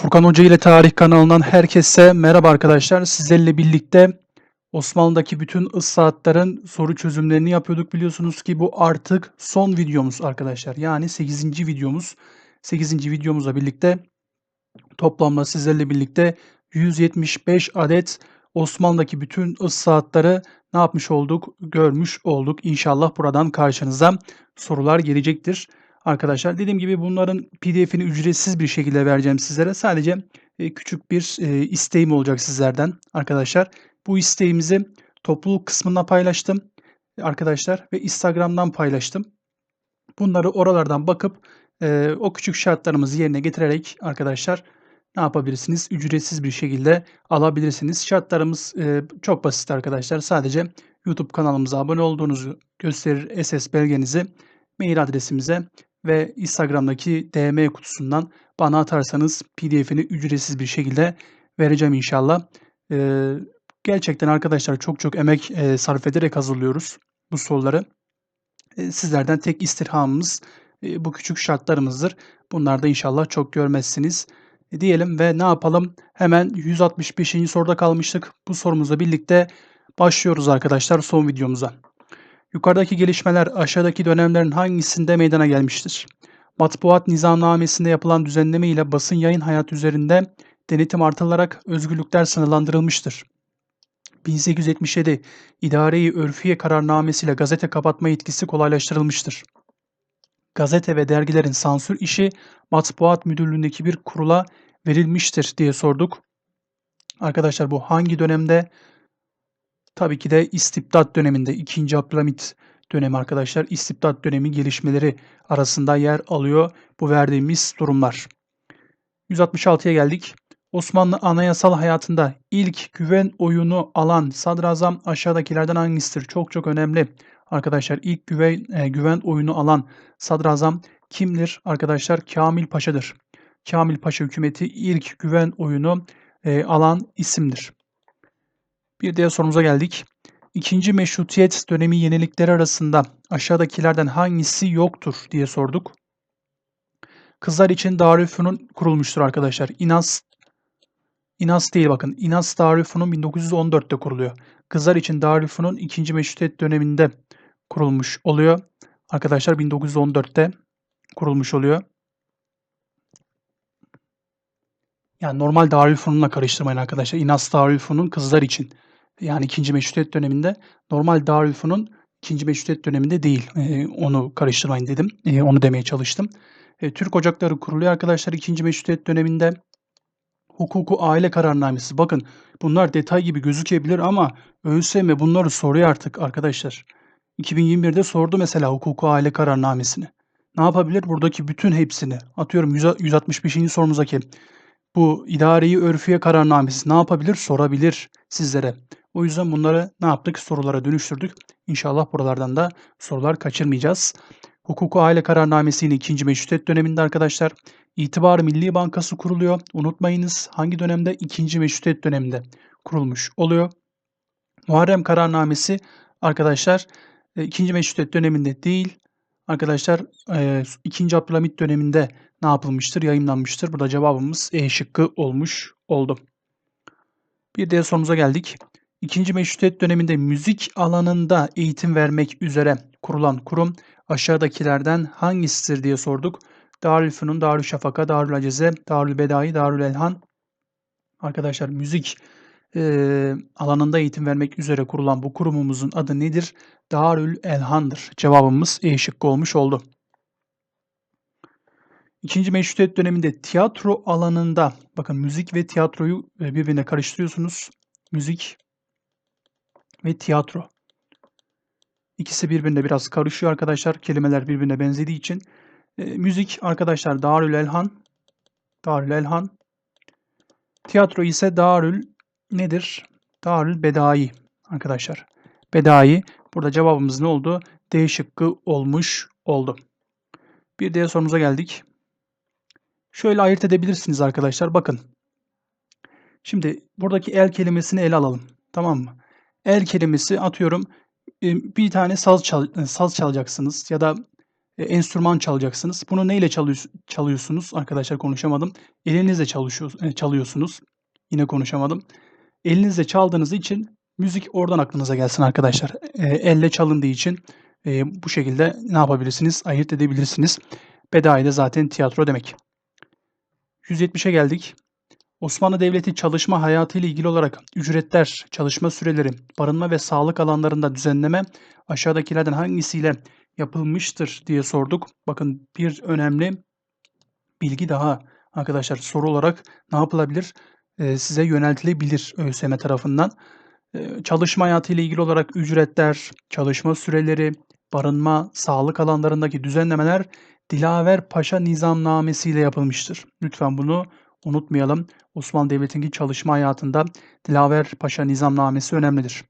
Furkan Hoca ile Tarih kanalından herkese merhaba arkadaşlar. Sizlerle birlikte Osmanlı'daki bütün ıslahatların soru çözümlerini yapıyorduk. Biliyorsunuz ki bu artık son videomuz arkadaşlar. Yani 8. videomuz. 8. videomuzla birlikte toplamda sizlerle birlikte 175 adet Osmanlı'daki bütün ıslahatları ne yapmış olduk? Görmüş olduk. İnşallah buradan karşınıza sorular gelecektir. Arkadaşlar dediğim gibi bunların pdf'ini ücretsiz bir şekilde vereceğim sizlere. Sadece e, küçük bir e, isteğim olacak sizlerden arkadaşlar. Bu isteğimizi topluluk kısmında paylaştım arkadaşlar ve Instagram'dan paylaştım. Bunları oralardan bakıp e, o küçük şartlarımızı yerine getirerek arkadaşlar ne yapabilirsiniz? Ücretsiz bir şekilde alabilirsiniz. Şartlarımız e, çok basit arkadaşlar. Sadece YouTube kanalımıza abone olduğunuzu gösterir SS belgenizi mail adresimize ve Instagram'daki DM kutusundan bana atarsanız PDF'ini ücretsiz bir şekilde vereceğim inşallah. Ee, gerçekten arkadaşlar çok çok emek e, sarf ederek hazırlıyoruz bu soruları. E, sizlerden tek istirhamımız e, bu küçük şartlarımızdır. Bunlar da inşallah çok görmezsiniz e, diyelim ve ne yapalım? Hemen 165. soruda kalmıştık. Bu sorumuzla birlikte başlıyoruz arkadaşlar son videomuza. Yukarıdaki gelişmeler aşağıdaki dönemlerin hangisinde meydana gelmiştir? Matbuat nizamnamesinde yapılan düzenleme ile basın yayın hayatı üzerinde denetim artılarak özgürlükler sınırlandırılmıştır. 1877 İdare-i Örfiye kararnamesiyle gazete kapatma yetkisi kolaylaştırılmıştır. Gazete ve dergilerin sansür işi matbuat müdürlüğündeki bir kurula verilmiştir diye sorduk. Arkadaşlar bu hangi dönemde Tabii ki de istibdat döneminde 2. Abdülhamit dönemi arkadaşlar istibdat dönemi gelişmeleri arasında yer alıyor bu verdiğimiz durumlar. 166'ya geldik. Osmanlı anayasal hayatında ilk güven oyunu alan sadrazam aşağıdakilerden hangisidir? Çok çok önemli. Arkadaşlar ilk güven, e, güven oyunu alan sadrazam kimdir? Arkadaşlar Kamil Paşa'dır. Kamil Paşa hükümeti ilk güven oyunu e, alan isimdir. Bir diğer sorumuza geldik. İkinci meşrutiyet dönemi yenilikleri arasında aşağıdakilerden hangisi yoktur diye sorduk. Kızlar için Darülfünun kurulmuştur arkadaşlar. İnas İnas değil bakın. İnas Darülfünun 1914'te kuruluyor. Kızlar için Darülfünun ikinci meşrutiyet döneminde kurulmuş oluyor. Arkadaşlar 1914'te kurulmuş oluyor. Yani normal Darülfünun'la karıştırmayın arkadaşlar. İnas Darülfünun kızlar için yani ikinci meşrutiyet döneminde normal Darülfünun ikinci meşrutiyet döneminde değil. E, onu karıştırmayın dedim. E, onu demeye çalıştım. E, Türk Ocakları kuruluyor arkadaşlar ikinci meşrutiyet döneminde. Hukuku aile kararnamesi. Bakın bunlar detay gibi gözükebilir ama ÖSYM bunları soruyor artık arkadaşlar. 2021'de sordu mesela hukuku aile kararnamesini. Ne yapabilir? Buradaki bütün hepsini. Atıyorum 165. sorumuzdaki bu idareyi örfiye kararnamesi ne yapabilir? Sorabilir sizlere. O yüzden bunları ne yaptık? Sorulara dönüştürdük. İnşallah buralardan da sorular kaçırmayacağız. Hukuku aile kararnamesi yine 2. meşrutiyet döneminde arkadaşlar. İtibar Milli Bankası kuruluyor. Unutmayınız hangi dönemde? 2. meşrutiyet döneminde kurulmuş oluyor. Muharrem kararnamesi arkadaşlar 2. E, meşrutiyet döneminde değil. Arkadaşlar 2. E, Abdülhamit döneminde ne yapılmıştır? Yayınlanmıştır. Burada cevabımız E şıkkı olmuş oldu. Bir diğer sorumuza geldik. İkinci Meşrutiyet döneminde müzik alanında eğitim vermek üzere kurulan kurum aşağıdakilerden hangisidir diye sorduk. Darül Aceze, Darül Bedai, Darül. Arkadaşlar müzik e, alanında eğitim vermek üzere kurulan bu kurumumuzun adı nedir? Darül Elhan'dır. Cevabımız E şıkkı olmuş oldu. İkinci Meşrutiyet döneminde tiyatro alanında, bakın müzik ve tiyatroyu birbirine karıştırıyorsunuz. Müzik ve tiyatro. İkisi birbirine biraz karışıyor arkadaşlar. Kelimeler birbirine benzediği için. E, müzik arkadaşlar Darül Elhan. Darül Elhan. Tiyatro ise Darül nedir? Darül Bedai arkadaşlar. Bedai. Burada cevabımız ne oldu? D şıkkı olmuş oldu. Bir diğer sorumuza geldik. Şöyle ayırt edebilirsiniz arkadaşlar. Bakın. Şimdi buradaki el kelimesini ele alalım. Tamam mı? El kelimesi atıyorum bir tane saz, çal, saz çalacaksınız ya da e, enstrüman çalacaksınız. Bunu neyle çalıyor- çalıyorsunuz? Arkadaşlar konuşamadım. Elinizle e, çalıyorsunuz. Yine konuşamadım. Elinizle çaldığınız için müzik oradan aklınıza gelsin arkadaşlar. E, elle çalındığı için e, bu şekilde ne yapabilirsiniz? Ayırt edebilirsiniz. Bedai de zaten tiyatro demek. 170'e geldik. Osmanlı Devleti çalışma hayatı ile ilgili olarak ücretler, çalışma süreleri, barınma ve sağlık alanlarında düzenleme aşağıdakilerden hangisiyle yapılmıştır diye sorduk. Bakın bir önemli bilgi daha arkadaşlar soru olarak ne yapılabilir? Ee, size yöneltilebilir ÖSYM tarafından. Ee, çalışma hayatı ile ilgili olarak ücretler, çalışma süreleri, barınma, sağlık alanlarındaki düzenlemeler Dilaver Paşa Nizamnamesi ile yapılmıştır. Lütfen bunu unutmayalım. Osmanlı Devleti'nin çalışma hayatında Dilaver Paşa Nizamnamesi önemlidir.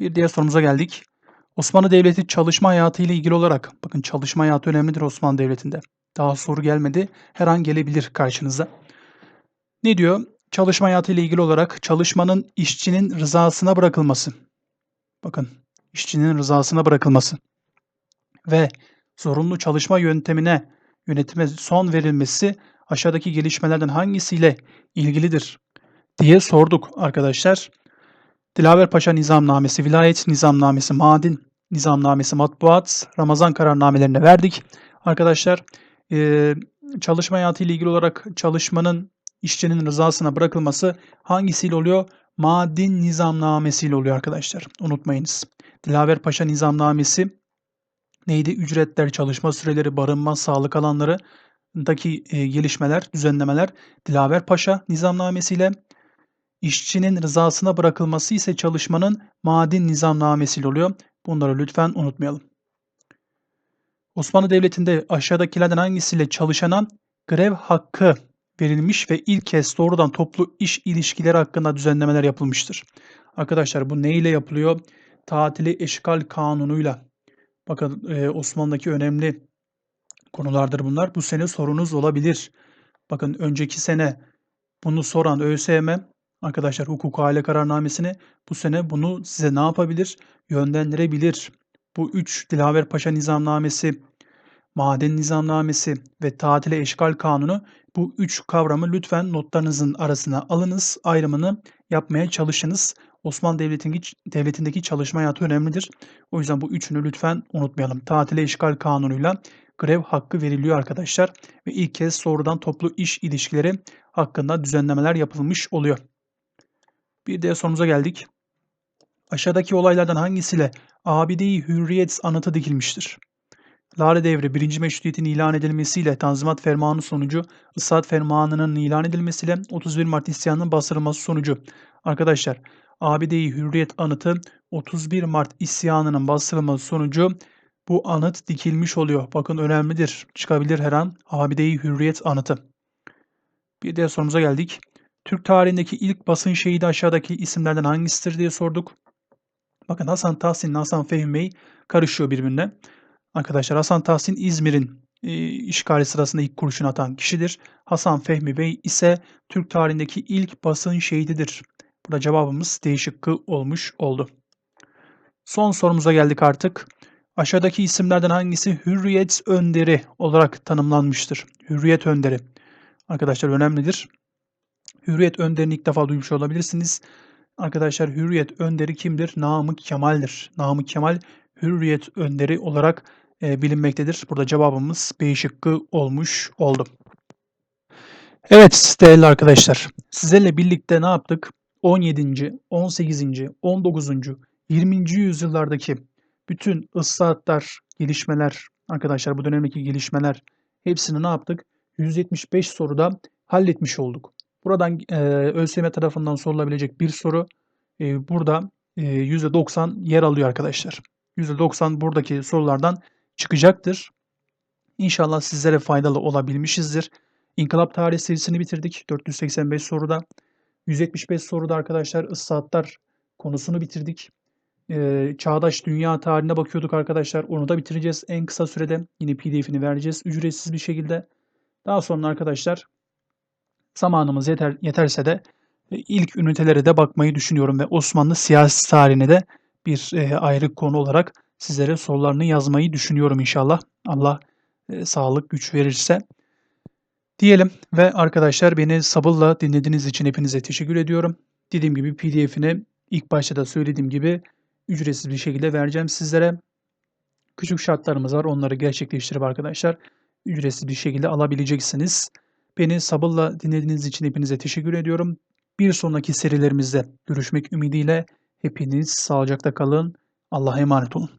Bir diğer sorumuza geldik. Osmanlı Devleti çalışma hayatı ile ilgili olarak, bakın çalışma hayatı önemlidir Osmanlı Devleti'nde. Daha soru gelmedi. Her an gelebilir karşınıza. Ne diyor? Çalışma hayatı ile ilgili olarak çalışmanın işçinin rızasına bırakılması. Bakın, işçinin rızasına bırakılması ve zorunlu çalışma yöntemine yönetime son verilmesi aşağıdaki gelişmelerden hangisiyle ilgilidir diye sorduk arkadaşlar. Dilaver Paşa Nizamnamesi, Vilayet Nizamnamesi, Madin Nizamnamesi, Matbuat, Ramazan kararnamelerine verdik. Arkadaşlar e, çalışma hayatı ile ilgili olarak çalışmanın işçinin rızasına bırakılması hangisiyle oluyor? Madin Nizamnamesi ile oluyor arkadaşlar. Unutmayınız. Dilaver Paşa Nizamnamesi neydi? Ücretler, çalışma süreleri, barınma, sağlık alanlarındaki e, gelişmeler, düzenlemeler Dilaver Paşa Nizamnamesi ile işçinin rızasına bırakılması ise çalışmanın madin nizamnamesiyle oluyor. Bunları lütfen unutmayalım. Osmanlı Devleti'nde aşağıdakilerden hangisiyle çalışana grev hakkı verilmiş ve ilk kez doğrudan toplu iş ilişkileri hakkında düzenlemeler yapılmıştır. Arkadaşlar bu ne ile yapılıyor? Tatili eşkal kanunuyla. Bakın e, Osmanlı'daki önemli konulardır bunlar. Bu sene sorunuz olabilir. Bakın önceki sene bunu soran ÖSYM arkadaşlar hukuk aile kararnamesini bu sene bunu size ne yapabilir? Yönlendirebilir. Bu üç Dilaver Paşa Nizamnamesi, Maden Nizamnamesi ve Tatile Eşgal Kanunu bu üç kavramı lütfen notlarınızın arasına alınız, ayrımını yapmaya çalışınız. Osmanlı Devleti'ndeki, Devleti'ndeki çalışma hayatı önemlidir. O yüzden bu üçünü lütfen unutmayalım. Tatile işgal kanunuyla grev hakkı veriliyor arkadaşlar. Ve ilk kez sorudan toplu iş ilişkileri hakkında düzenlemeler yapılmış oluyor. Bir de sorumuza geldik. Aşağıdaki olaylardan hangisiyle Abide-i Hürriyet anıtı dikilmiştir? Lale Devri 1. Meşrutiyetin ilan edilmesiyle Tanzimat Fermanı sonucu Issaat Fermanı'nın ilan edilmesiyle 31 Mart isyanının bastırılması sonucu. Arkadaşlar Abide-i Hürriyet anıtı 31 Mart isyanının bastırılması sonucu bu anıt dikilmiş oluyor. Bakın önemlidir. Çıkabilir her an. Abide-i Hürriyet anıtı. Bir diğer sorumuza geldik. Türk tarihindeki ilk basın şehidi aşağıdaki isimlerden hangisidir diye sorduk. Bakın Hasan Tahsin, Hasan Fehmi Bey karışıyor birbirine. Arkadaşlar Hasan Tahsin İzmir'in e, işgali sırasında ilk kurşun atan kişidir. Hasan Fehmi Bey ise Türk tarihindeki ilk basın şehididir. Burada cevabımız D olmuş oldu. Son sorumuza geldik artık. Aşağıdaki isimlerden hangisi Hürriyet Önderi olarak tanımlanmıştır? Hürriyet Önderi. Arkadaşlar önemlidir. Hürriyet Önderi'ni ilk defa duymuş olabilirsiniz. Arkadaşlar Hürriyet Önderi kimdir? Namık Kemal'dir. Namık Kemal Hürriyet Önderi olarak e, bilinmektedir. Burada cevabımız B şıkkı olmuş oldu. Evet değerli arkadaşlar sizlerle birlikte ne yaptık? 17. 18. 19. 20. yüzyıllardaki bütün ıslahatlar, gelişmeler arkadaşlar bu dönemdeki gelişmeler hepsini ne yaptık? 175 soruda halletmiş olduk. Buradan e, ÖSYM tarafından sorulabilecek bir soru e, burada e, %90 yer alıyor arkadaşlar. %90 buradaki sorulardan çıkacaktır. İnşallah sizlere faydalı olabilmişizdir. İnkılap Tarih serisini bitirdik 485 soruda. 175 soruda arkadaşlar ıslahatlar konusunu bitirdik. Ee, çağdaş dünya tarihine bakıyorduk arkadaşlar. Onu da bitireceğiz en kısa sürede. Yine pdf'ini vereceğiz ücretsiz bir şekilde. Daha sonra arkadaşlar zamanımız yeter, yeterse de e, ilk ünitelere de bakmayı düşünüyorum ve Osmanlı siyasi tarihine de bir e, ayrı konu olarak sizlere sorularını yazmayı düşünüyorum inşallah. Allah e, sağlık güç verirse. Diyelim ve arkadaşlar beni sabırla dinlediğiniz için hepinize teşekkür ediyorum. Dediğim gibi pdf'ini ilk başta da söylediğim gibi ücretsiz bir şekilde vereceğim sizlere. Küçük şartlarımız var. Onları gerçekleştirip arkadaşlar ücretsiz bir şekilde alabileceksiniz. Beni sabırla dinlediğiniz için hepinize teşekkür ediyorum. Bir sonraki serilerimizde görüşmek ümidiyle hepiniz sağlıcakla kalın. Allah'a emanet olun.